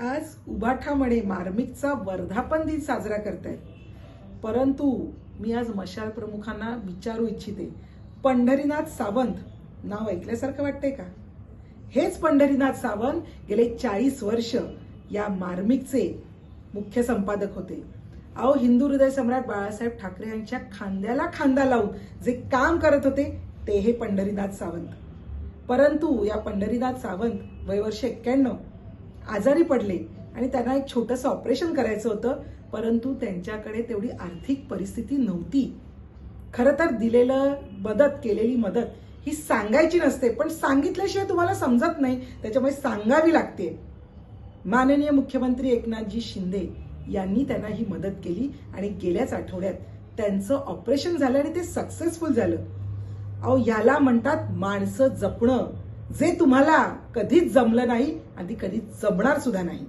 आज उबाठामणे मार्मिकचा वर्धापन दिन साजरा करतायत. परंतु मी आज मशाल प्रमुखांना विचारू इच्छिते पंढरीनाथ सावंत नाव ऐकल्यासारखं वाटतंय का? हेच पंढरीनाथ सावंत गेले चाळीस वर्ष या मार्मिकचे मुख्य संपादक होते. अहो हिंदू हृदय सम्राट बाळासाहेब ठाकरे यांच्या खांद्याला खांदा लावून जे काम करत होते ते हे पंढरीनाथ सावंत. परंतु या पंढरीनाथ सावंत वयवर्ष एक्क्याण्णव आजारी पडले आणि त्यांना एक छोटंसं ऑपरेशन करायचं होतं परंतु त्यांच्याकडे तेवढी आर्थिक परिस्थिती नव्हती. खरं तर दिलेलं मदत केलेली मदत ही सांगायची नसते पण सांगितल्याशिवाय तुम्हाला समजत नाही त्याच्यामुळे सांगावी लागते. माननीय मुख्यमंत्री एकनाथजी शिंदे यांनी त्यांना ही मदत केली आणि गेल्याच आठवड्यात त्यांचं ऑपरेशन झालं आणि ते सक्सेसफुल झालं. अहो याला म्हणतात माणसं जपणं. जे तुम्हाला कधीच जमलं नाही आणि कधीच जमणार सुद्धा नाही.